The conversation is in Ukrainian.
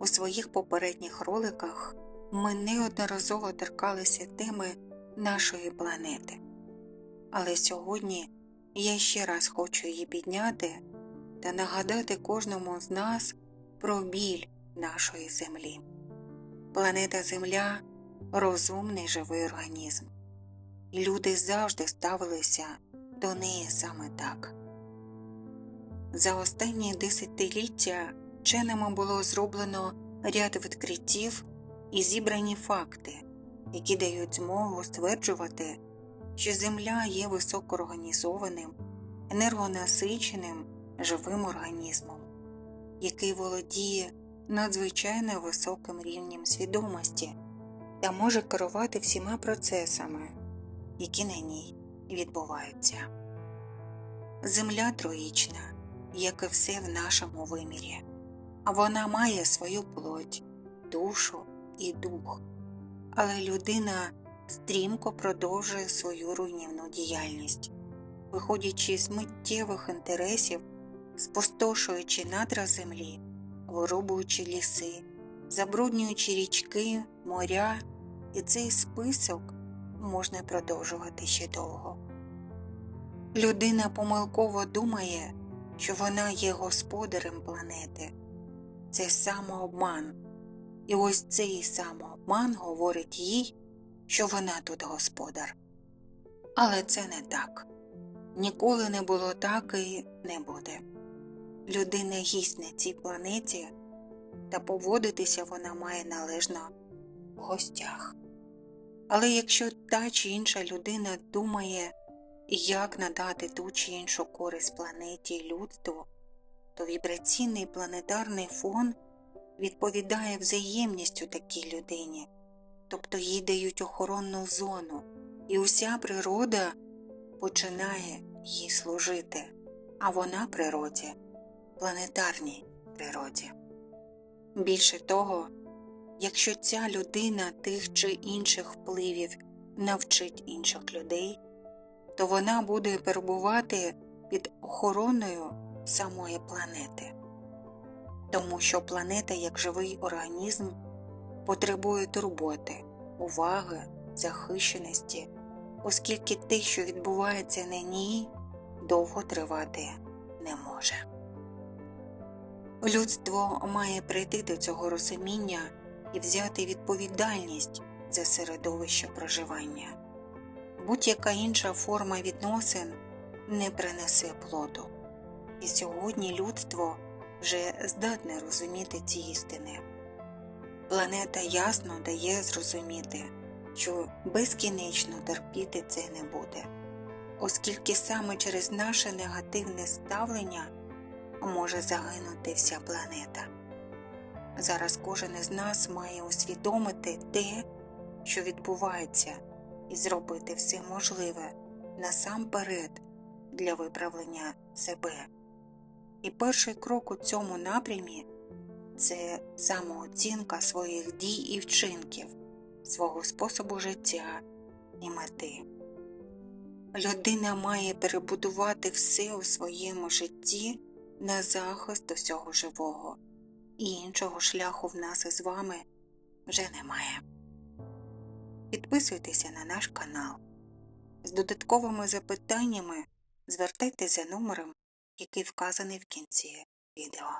У своїх попередніх роликах ми неодноразово торкалися теми нашої планети. Але сьогодні я ще раз хочу її підняти та нагадати кожному з нас про біль нашої Землі. Планета Земля розумний живий організм, люди завжди ставилися до неї саме так. За останні десятиліття вченими було зроблено ряд відкриттів і зібрані факти, які дають змогу стверджувати, що Земля є високоорганізованим, енергонасиченим живим організмом, який володіє надзвичайно високим рівнем свідомості та може керувати всіма процесами, які на ній відбуваються. Земля троїчна, як і все в нашому вимірі, вона має свою плоть, душу і дух, але людина стрімко продовжує свою руйнівну діяльність, виходячи з миттєвих інтересів, спустошуючи надра землі, вирубуючи ліси, забруднюючи річки, моря, і цей список можна продовжувати ще довго. Людина помилково думає, що вона є господарем планети, це самообман, і ось цей самообман говорить їй, що вона тут господар. Але це не так. Ніколи не було так і не буде. Людина гість на цій планеті, та поводитися вона має належно в гостях. Але якщо та чи інша людина думає, як надати ту чи іншу користь планеті людству, то вібраційний планетарний фон відповідає взаємністю такій людині, тобто їй дають охоронну зону, і уся природа починає їй служити, а вона природі, планетарній природі. Більше того, якщо ця людина тих чи інших впливів навчить інших людей, то вона буде перебувати під охороною самої планети, тому що планета як живий організм потребує турботи, уваги, захищеності, оскільки те, що відбувається на ній, довго тривати не може. Людство має прийти до цього розуміння і взяти відповідальність за середовище проживання. Будь-яка інша форма відносин не принесе плоду, і сьогодні людство вже здатне розуміти ці істини. Планета ясно дає зрозуміти, що безкінечно терпіти це не буде, оскільки саме через наше негативне ставлення може загинути вся планета. Зараз кожен із нас має усвідомити те, що відбувається, і зробити все можливе насамперед для виправлення себе. І перший крок у цьому напрямі це самооцінка своїх дій і вчинків, свого способу життя і мети. Людина має перебудувати все у своєму житті на захист усього живого, і іншого шляху в нас із вами вже немає. Підписуйтеся на наш канал. З додатковими запитаннями звертайтеся за номером, який вказаний в кінці відео.